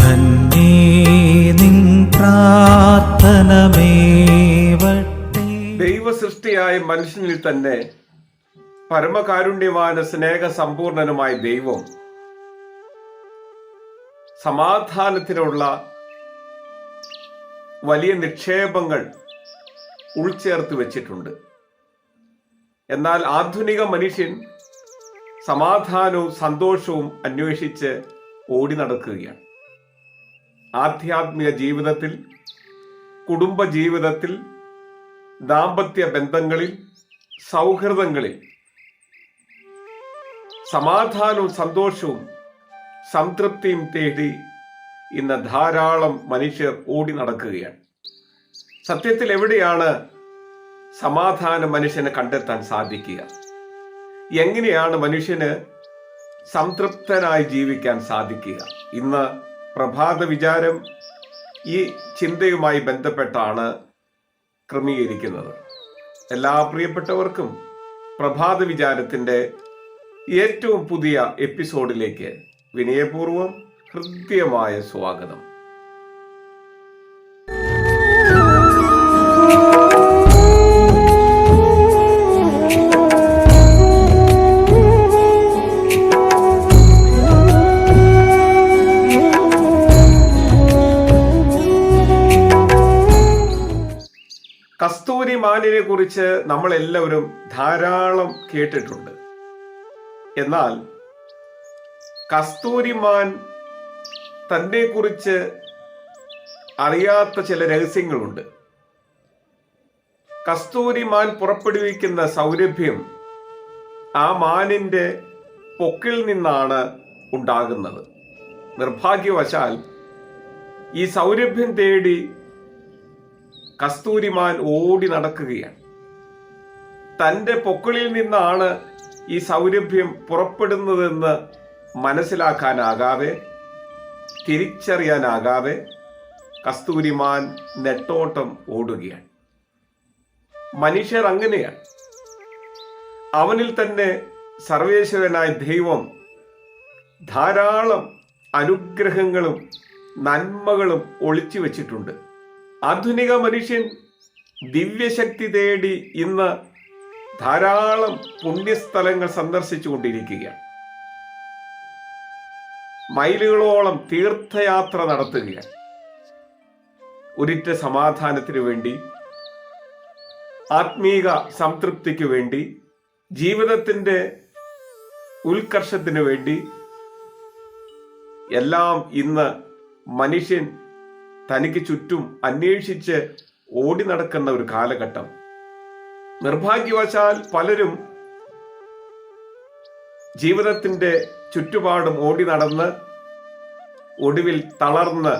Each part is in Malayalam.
ധന്യേ നിൻ പ്രാർത്ഥനമേവട്ടെ ദൈവ സൃഷ്ടിയായ മനുഷ്യനിൽ തന്നെ പരമകാരുണ്യവാന സ്നേഹ സമ്പൂർണനുമായ ദൈവം സമാധാനത്തിനുള്ള വലിയ നിക്ഷേപങ്ങൾ ഉൾച്ചേർത്ത് വെച്ചിട്ടുണ്ട്. എന്നാൽ ആധുനിക മനുഷ്യൻ സമാധാനവും സന്തോഷവും അന്വേഷിച്ച് ഓടി നടക്കുകയാണ്. ആധ്യാത്മിക ജീവിതത്തിൽ കുടുംബ ജീവിതത്തിൽ ദാമ്പത്യ ബന്ധങ്ങളിൽ സൗഹൃദങ്ങളിൽ സമാധാനവും സന്തോഷവും സംതൃപ്തിയും തേടി ഇന്ന് ധാരാളം മനുഷ്യർ ഓടി നടക്കുകയാണ്. സത്യത്തിൽ എവിടെയാണ് സമാധാനം മനുഷ്യനെ കണ്ടെത്താൻ സാധിക്കുക? എങ്ങനെയാണ് മനുഷ്യന് സംതൃപ്തനായി ജീവിക്കാൻ സാധിക്കുക? ഇന്ന് പ്രഭാത വിചാരം ഈ ചിന്തയുമായി ബന്ധപ്പെട്ടാണ് ക്രമീകരിക്കുന്നത്. എല്ലാ പ്രിയപ്പെട്ടവർക്കും പ്രഭാത വിചാരത്തിന്റെ ഏറ്റവും പുതിയ എപ്പിസോഡിലേക്ക് വിനയപൂർവം ഹൃദ്യമായ സ്വാഗതം. കസ്തൂരി മാനിനെ കുറിച്ച് നമ്മളെല്ലാവരും ധാരാളം കേട്ടിട്ടുണ്ട്. എന്നാൽ കസ്തൂരിമാൻ തന്നെ കുറിച്ച് അറിയാത്ത ചില രഹസ്യങ്ങളുണ്ട്. കസ്തൂരിമാൻ പുറപ്പെടുവിക്കുന്ന സൗരഭ്യം ആ മാനിന്റെ പൊക്കിൽ നിന്നാണ് ഉണ്ടാകുന്നത്. നിർഭാഗ്യവശാൽ ഈ സൗരഭ്യം തേടി കസ്തൂരിമാൻ ഓടി നടക്കുകയാണ്. തന്റെ പൊക്കിളിൽ നിന്നാണ് ഈ സൗരഭ്യം പുറപ്പെടുന്നതെന്ന് മനസ്സിലാക്കാനാകാതെ തിരിച്ചറിയാനാകാതെ കസ്തൂരിമാൻ നെട്ടോട്ടം ഓടുകയാണ്. മനുഷ്യർ അങ്ങനെയാണ്. അവനിൽ തന്നെ സർവേശ്വരനായ ദൈവം ധാരാളം അനുഗ്രഹങ്ങളും നന്മകളും ഒളിച്ചു വച്ചിട്ടുണ്ട്. ആധുനിക മനുഷ്യൻ ദിവ്യശക്തി തേടി ഇന്ന് ധാരാളം പുണ്യസ്ഥലങ്ങൾ സന്ദർശിച്ചു കൊണ്ടിരിക്കുകയാണ് മൈലുകളോളം തീർത്ഥയാത്ര നടത്തുകയാണ്. ഒരിറ്റ സമാധാനത്തിനു വേണ്ടി ആത്മീക സംതൃപ്തിക്ക് വേണ്ടി ജീവിതത്തിന്റെ ഉത്കർഷത്തിന് വേണ്ടി എല്ലാം ഇന്ന് മനുഷ്യൻ തനിക്ക് ചുറ്റും അന്വേഷിച്ച് ഓടി നടക്കുന്ന ഒരു കാലഘട്ടം. നിർഭാഗ്യവശാൽ പലരും ജീവിതത്തിന്റെ ചുറ്റുപാടും ഓടി നടന്ന് ഒടുവിൽ തളർന്ന്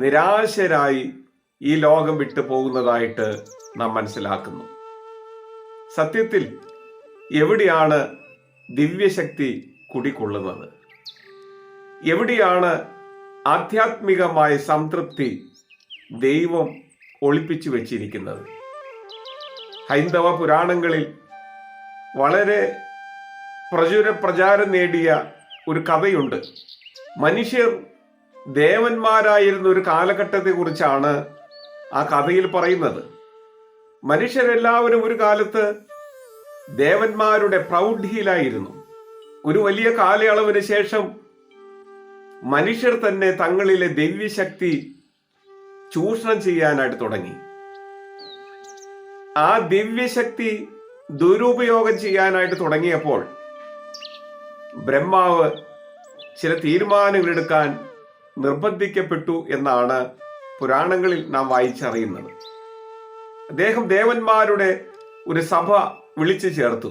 നിരാശരായി ഈ ലോകം വിട്ടു പോകുന്നതായിട്ട് നാം മനസ്സിലാക്കുന്നു. സത്യത്തിൽ എവിടെയാണ് ദിവ്യശക്തി കുടികൊള്ളുന്നത്? എവിടെയാണ് ആധ്യാത്മികമായ സംതൃപ്തി ദൈവം ഒളിപ്പിച്ചു വെച്ചിരിക്കുന്നത്. ഹൈന്ദവ പുരാണങ്ങളിൽ വളരെ പ്രചുര പ്രചാരം നേടിയ ഒരു കഥയുണ്ട്. മനുഷ്യർ ദേവന്മാരായിരുന്ന ഒരു കാലഘട്ടത്തെക്കുറിച്ചാണ് ആ കഥയിൽ പറയുന്നത്. മനുഷ്യരെല്ലാവരും ഒരു കാലത്ത് ദേവന്മാരുടെ പ്രൗഢിയിലായിരുന്നു. ഒരു വലിയ കാലയളവിന് ശേഷം മനുഷ്യർ തന്നെ തങ്ങളിലെ ദിവ്യശക്തി ചൂഷണം ചെയ്യാനായിട്ട് തുടങ്ങി. ആ ദിവ്യശക്തി ദുരുപയോഗം ചെയ്യാനായിട്ട് തുടങ്ങിയപ്പോൾ ബ്രഹ്മാവ് ചില തീരുമാനങ്ങൾ എടുക്കാൻ നിർബന്ധിക്കപ്പെട്ടു എന്നാണ് പുരാണങ്ങളിൽ നാം വായിച്ചറിയുന്നത്. അദ്ദേഹം ദേവന്മാരുടെ ഒരു സഭ വിളിച്ചു ചേർത്തു.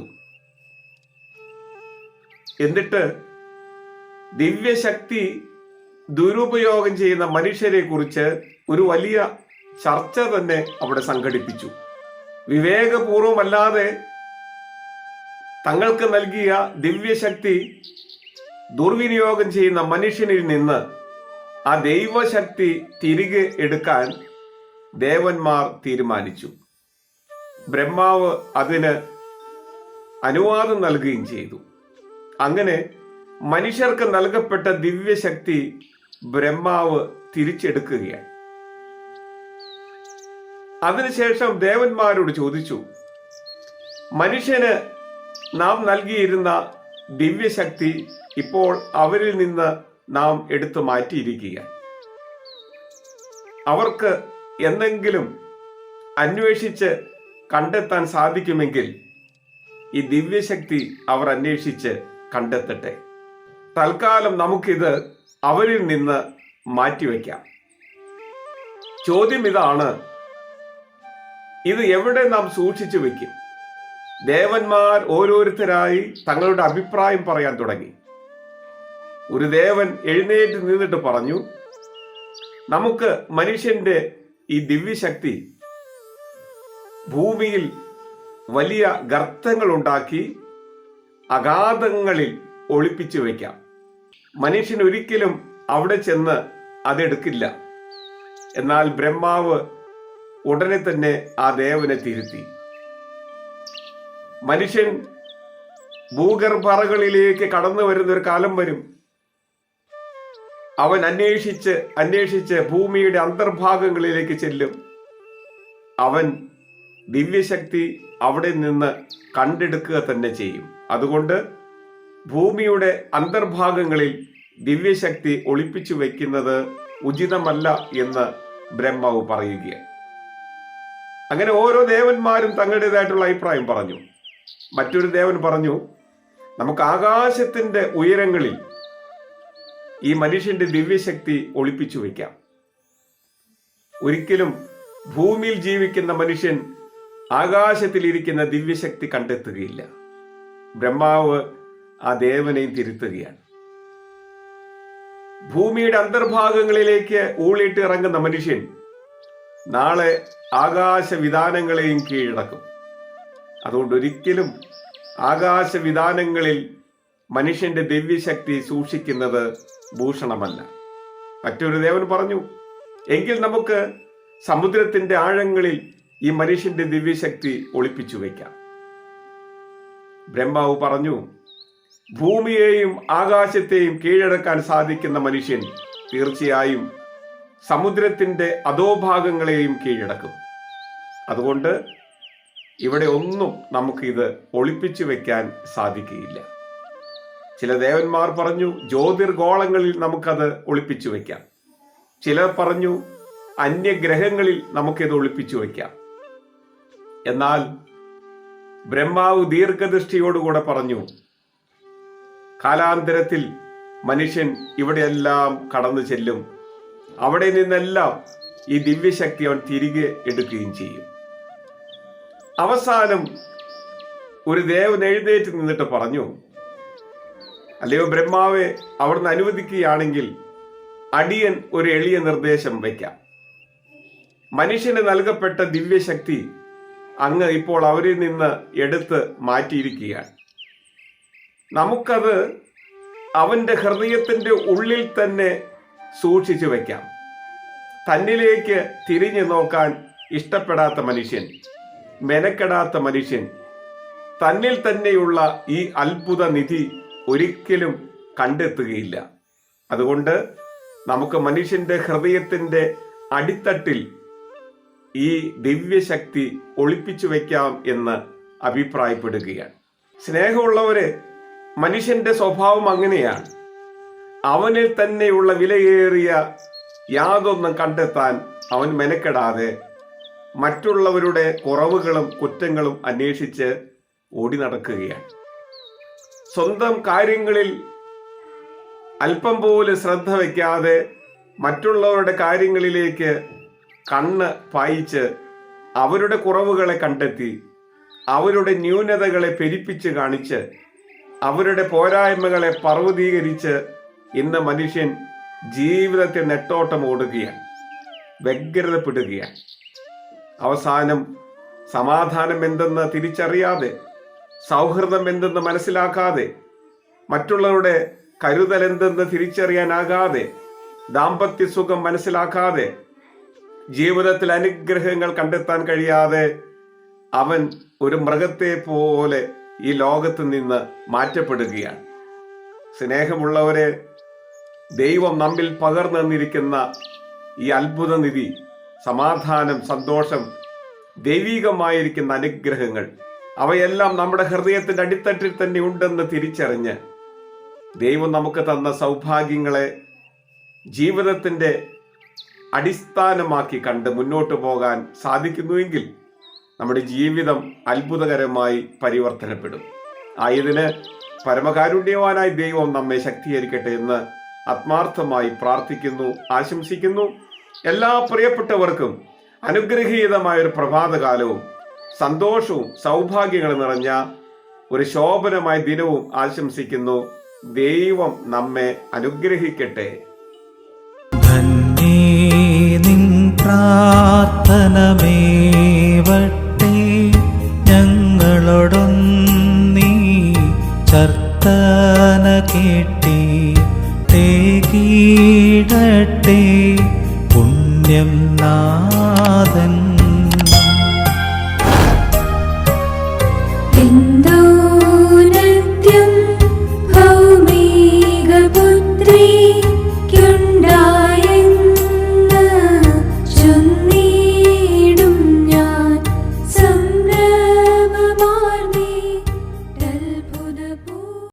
എന്നിട്ട് ദിവ്യശക്തി ദുരുപയോഗം ചെയ്യുന്ന മനുഷ്യരെ കുറിച്ച് ഒരു വലിയ ചർച്ച തന്നെ അവിടെ സംഘടിപ്പിച്ചു. വിവേകപൂർവമല്ലാതെ തങ്ങൾക്ക് നൽകിയ ദിവ്യശക്തി ദുർവിനിയോഗം ചെയ്യുന്ന മനുഷ്യനിൽ നിന്ന് ആ ദൈവശക്തി തിരികെ എടുക്കാൻ ദേവന്മാർ തീരുമാനിച്ചു. ബ്രഹ്മാവ് അതിന് അനുവാദം നൽകുകയും ചെയ്തു. അങ്ങനെ മനുഷ്യർക്ക് നൽകപ്പെട്ട ദിവ്യശക്തി ബ്രഹ്മാവ് തിരിച്ചെടുക്കുകയാണ്. അതിനുശേഷം ദേവന്മാരോട് ചോദിച്ചു മനുഷ്യന് നാം നൽകിയിരുന്ന ദിവ്യശക്തി ഇപ്പോൾ അവരിൽ നിന്ന് നാം എടുത്തു മാറ്റിയിരിക്കുക അവർക്ക് എന്തെങ്കിലും അന്വേഷിച്ച് കണ്ടെത്താൻ സാധിക്കുമെങ്കിൽ ഈ ദിവ്യശക്തി അവർ അന്വേഷിച്ച് കണ്ടെത്തട്ടെ. തൽക്കാലം നമുക്കിത് അവരിൽ നിന്ന് മാറ്റിവെക്കാം. ചോദ്യം ഇതാണ് ഇത് എവിടെ നാം സൂക്ഷിച്ചു വെക്കും? ദേവന്മാർ ഓരോരുത്തരായി തങ്ങളുടെ അഭിപ്രായം പറയാൻ തുടങ്ങി. ഒരു ദേവൻ എഴുന്നേറ്റ് നിന്നിട്ട് പറഞ്ഞു നമുക്ക് മനുഷ്യന്റെ ഈ ദിവ്യശക്തി ഭൂമിയിൽ വലിയ ഗർത്തങ്ങൾ ഉണ്ടാക്കി അഗാധങ്ങളിൽ ഒളിപ്പിച്ചു വയ്ക്കാം മനുഷ്യൻ ഒരിക്കലും അവിടെ ചെന്ന് അതെടുക്കില്ല. എന്നാൽ ബ്രഹ്മാവ് ഉടനെ തന്നെ ആ ദേവനെ തിരുത്തി. മനുഷ്യൻ ഭൂഗർഭറകളിലേക്ക് കടന്നു വരുന്ന ഒരു കാലം വരും. അവൻ അന്വേഷിച്ച് അന്വേഷിച്ച് ഭൂമിയുടെ അന്തർഭാഗങ്ങളിലേക്ക് ചെല്ലും. അവൻ ദിവ്യശക്തി അവിടെ നിന്ന് കണ്ടെടുക്കുക തന്നെ ചെയ്യും. അതുകൊണ്ട് ഭൂമിയുടെ അന്തർഭാഗങ്ങളിൽ ദിവ്യശക്തി ഒളിപ്പിച്ചു വയ്ക്കുന്നത് ഉചിതമല്ല എന്ന് ബ്രഹ്മാവ് പറയുകയാണ്. അങ്ങനെ ഓരോ ദേവന്മാരും തങ്ങളുടേതായിട്ടുള്ള അഭിപ്രായം പറഞ്ഞു. മറ്റൊരു ദേവൻ പറഞ്ഞു നമുക്ക് ആകാശത്തിന്റെ ഉയരങ്ങളിൽ ഈ മനുഷ്യന്റെ ദിവ്യശക്തി ഒളിപ്പിച്ചു വയ്ക്കാം ഒരിക്കലും ഭൂമിയിൽ ജീവിക്കുന്ന മനുഷ്യൻ ആകാശത്തിലിരിക്കുന്ന ദിവ്യശക്തി കണ്ടെത്തുകയില്ല. ബ്രഹ്മാവ് ആ ദേവനെയും തിരുത്തുകയാണ്. ഭൂമിയുടെ അന്തർഭാഗങ്ങളിലേക്ക് ഊളിയിട്ട് ഇറങ്ങുന്ന മനുഷ്യൻ നാളെ ആകാശവിധാനങ്ങളെയും കീഴടക്കും. അതുകൊണ്ട് ഒരിക്കലും ആകാശവിധാനങ്ങളിൽ മനുഷ്യന്റെ ദിവ്യശക്തി സൂക്ഷിക്കുന്നത് ഭൂഷണമല്ല. മറ്റൊരു ദേവൻ പറഞ്ഞു എങ്കിൽ നമുക്ക് സമുദ്രത്തിന്റെ ആഴങ്ങളിൽ ഈ മനുഷ്യന്റെ ദിവ്യശക്തി ഒളിപ്പിച്ചു വയ്ക്കാം. ബ്രഹ്മാവ് പറഞ്ഞു ഭൂമിയെയും ആകാശത്തെയും കീഴടക്കാൻ സാധിക്കുന്ന മനുഷ്യൻ തീർച്ചയായും സമുദ്രത്തിന്റെ അധോഭാഗങ്ങളെയും കീഴടക്കും. അതുകൊണ്ട് ഇവിടെ ഒന്നും നമുക്കിത് ഒളിപ്പിച്ചു വെക്കാൻ സാധിക്കുകയില്ല. ചില ദേവന്മാർ പറഞ്ഞു ജ്യോതിർഗോളങ്ങളിൽ നമുക്കത് ഒളിപ്പിച്ചു വെക്കാം. ചിലർ പറഞ്ഞു അന്യഗ്രഹങ്ങളിൽ നമുക്കിത് ഒളിപ്പിച്ചു വെക്കാം. എന്നാൽ ബ്രഹ്മാവ് ദീർഘദൃഷ്ടിയോടുകൂടെ പറഞ്ഞു കാലാന്തരത്തിൽ മനുഷ്യൻ ഇവിടെയെല്ലാം കടന്നു ചെല്ലും. അവിടെ നിന്നെല്ലാം ഈ ദിവ്യശക്തി അവൻ തിരികെ എടുക്കുകയും ചെയ്യും. അവസാനം ഒരു ദേവൻ എഴുന്നേറ്റ് നിന്നിട്ട് പറഞ്ഞു അല്ലയോ ബ്രഹ്മാവെ അവിടുന്ന് അനുവദിക്കുകയാണെങ്കിൽ അടിയൻ ഒരു എളിയ നിർദ്ദേശം വയ്ക്കാം. മനുഷ്യന് നൽകപ്പെട്ട ദിവ്യശക്തി അങ്ങ് ഇപ്പോൾ അവരിൽ നിന്ന് എടുത്ത് മാറ്റിയിരിക്കുകയാണ്. നമുക്കത് അവന്റെ ഹൃദയത്തിന്റെ ഉള്ളിൽ തന്നെ സൂക്ഷിച്ചു വയ്ക്കാം തന്നിലേക്ക് തിരിഞ്ഞു നോക്കാൻ ഇഷ്ടപ്പെടാത്ത മനുഷ്യൻ മെനക്കെടാത്ത മനുഷ്യൻ തന്നിൽ തന്നെയുള്ള ഈ അത്ഭുത നിധി ഒരിക്കലും കണ്ടെത്തുകയില്ല. അതുകൊണ്ട് നമുക്ക് മനുഷ്യന്റെ ഹൃദയത്തിന്റെ അടിത്തട്ടിൽ ഈ ദിവ്യശക്തി ഒളിപ്പിച്ചു വയ്ക്കാം എന്ന് അഭിപ്രായപ്പെടുകയാണ്. സ്നേഹമുള്ളവരെ മനുഷ്യന്റെ സ്വഭാവം അങ്ങനെയാണ്. അവനിൽ തന്നെയുള്ള വിലയേറിയ യാതൊന്നും കണ്ടെത്താൻ അവൻ മെനക്കെടാതെ മറ്റുള്ളവരുടെ കുറവുകളും കുറ്റങ്ങളും അന്വേഷിച്ച് ഓടി നടക്കുകയാണ്. സ്വന്തം കാര്യങ്ങളിൽ അല്പം പോലും ശ്രദ്ധ വയ്ക്കാതെ മറ്റുള്ളവരുടെ കാര്യങ്ങളിലേക്ക് കണ്ണ് പായിച്ച് അവരുടെ കുറവുകളെ കണ്ടെത്തി അവരുടെ ന്യൂനതകളെ പെരിപ്പിച്ച് കാണിച്ച് അവരുടെ പോരായ്മകളെ പർവതീകരിച്ച് ഇന്ന് മനുഷ്യൻ ജീവിതത്തെ നെട്ടോട്ടം ഓടുകയാണ് വ്യഗ്രതപ്പെടുകയാണ്. അവസാനം സമാധാനം എന്തെന്ന് തിരിച്ചറിയാതെ സൗഹൃദം എന്തെന്ന് മനസ്സിലാക്കാതെ മറ്റുള്ളവരുടെ കരുതൽ എന്തെന്ന് തിരിച്ചറിയാനാകാതെ ദാമ്പത്യ സുഖം മനസ്സിലാക്കാതെ ജീവിതത്തിൽ അനുഗ്രഹങ്ങൾ കണ്ടെത്താൻ കഴിയാതെ അവൻ ഒരു മൃഗത്തെ പോലെ ഈ ലോകത്ത് നിന്ന് മാറ്റപ്പെടുകയാണ്. സ്നേഹമുള്ളവരെ ദൈവം നമ്മിൽ പകർന്നു തന്നിരിക്കുന്ന ഈ അത്ഭുത നിധി സമാധാനം സന്തോഷം ദൈവികമായിരിക്കുന്ന അനുഗ്രഹങ്ങൾ അവയെല്ലാം നമ്മുടെ ഹൃദയത്തിന്റെ അടിത്തട്ടിൽ തന്നെ ഉണ്ടെന്ന് തിരിച്ചറിഞ്ഞ് ദൈവം നമുക്ക് തന്ന സൗഭാഗ്യങ്ങളെ ജീവിതത്തിന്റെ അടിസ്ഥാനമാക്കി കണ്ട് മുന്നോട്ട് പോകാൻ സാധിക്കുന്നുവെങ്കിൽ നമ്മുടെ ജീവിതം അത്ഭുതകരമായി പരിവർത്തനപ്പെടും. ആയതിന് പരമകാരുണ്യവാനായ ദൈവം നമ്മെ ശക്തീകരിക്കട്ടെ എന്ന് ആത്മാർത്ഥമായി പ്രാർത്ഥിക്കുന്നു ആശംസിക്കുന്നു. എല്ലാ പ്രിയപ്പെട്ടവർക്കും അനുഗ്രഹീതമായ ഒരു പ്രഭാതകാലവും സന്തോഷവും സൗഭാഗ്യങ്ങളും നിറഞ്ഞ ഒരു ശോഭനമായ ദിനവും ആശംസിക്കുന്നു. ദൈവം നമ്മെ അനുഗ്രഹിക്കട്ടെ. പ്രാർത്ഥനമേവട്ടെ ഞങ്ങളോടൊന്നീ ചർത്തന കേട്ടി തേകീടട്ടെ പുണ്യം നാഥൻ